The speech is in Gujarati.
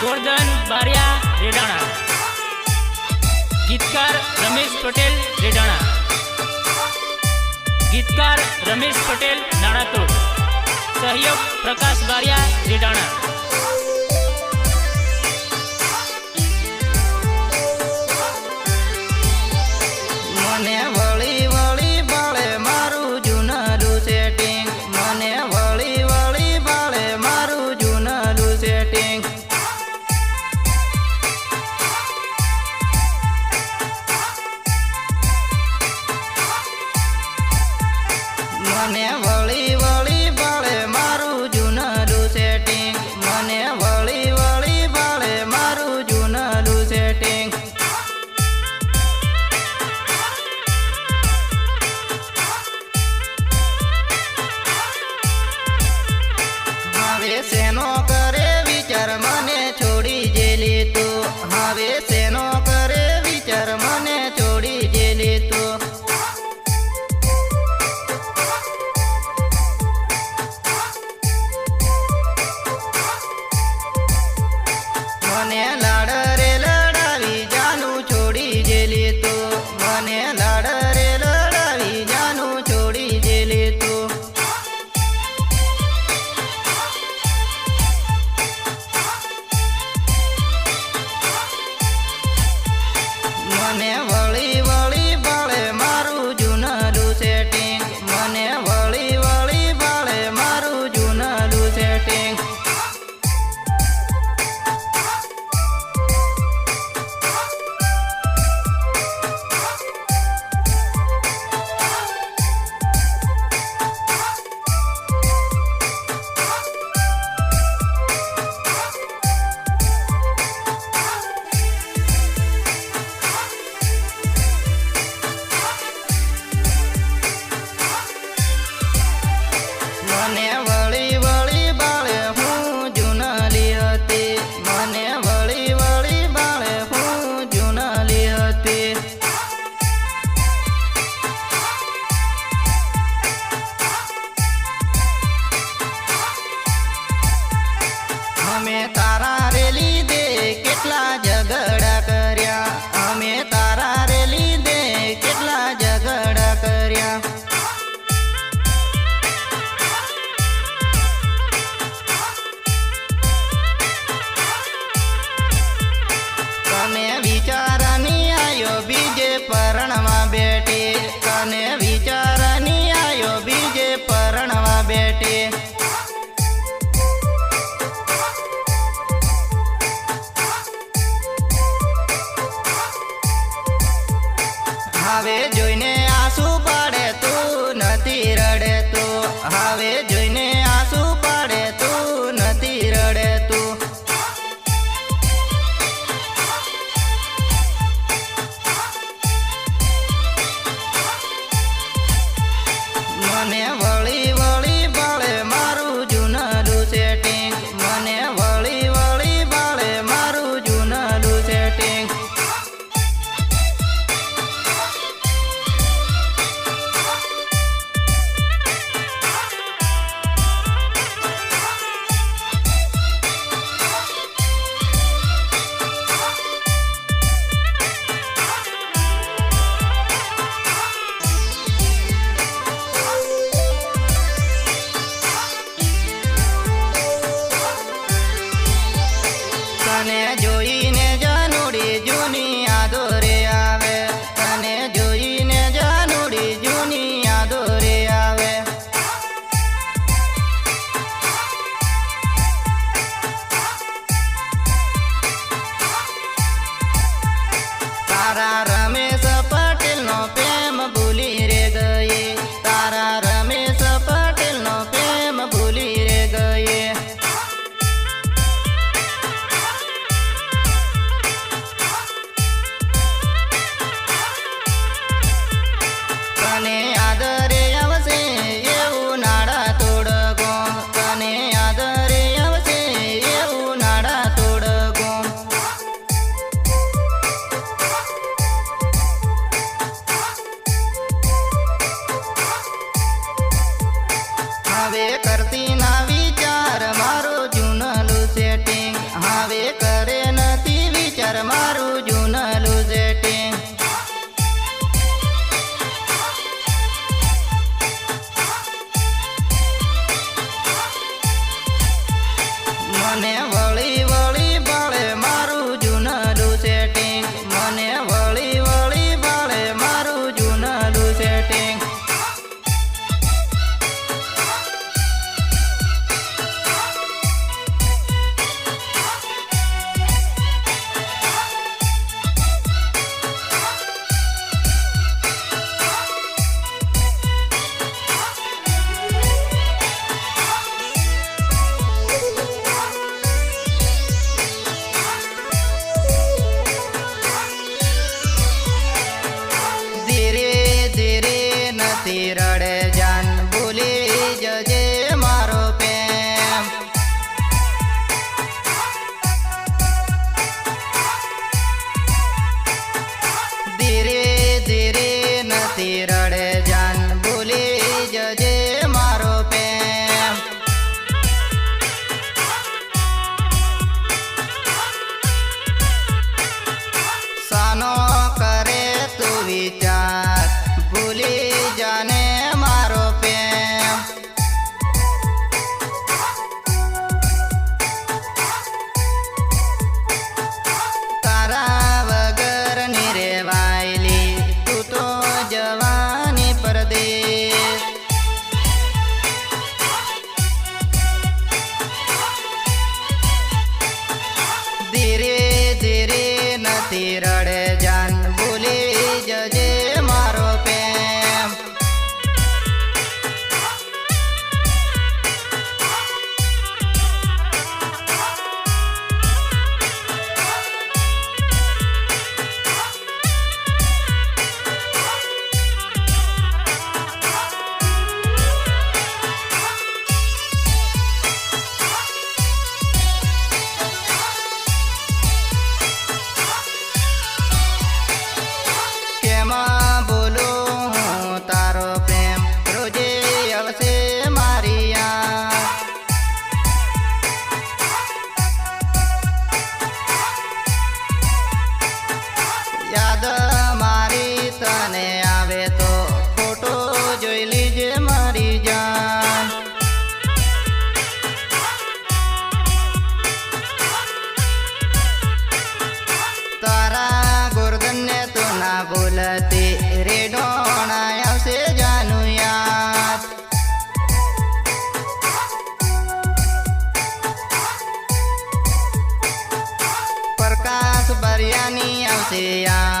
ગોરધન બારિયા રેડાણા ગીતકાર રમેશ પટેલ રેડાણા ગીતકાર રમેશ પટેલ નાણાતોડ સહયોગ પ્રકાશ Bariya રેડાણા on them. see ya.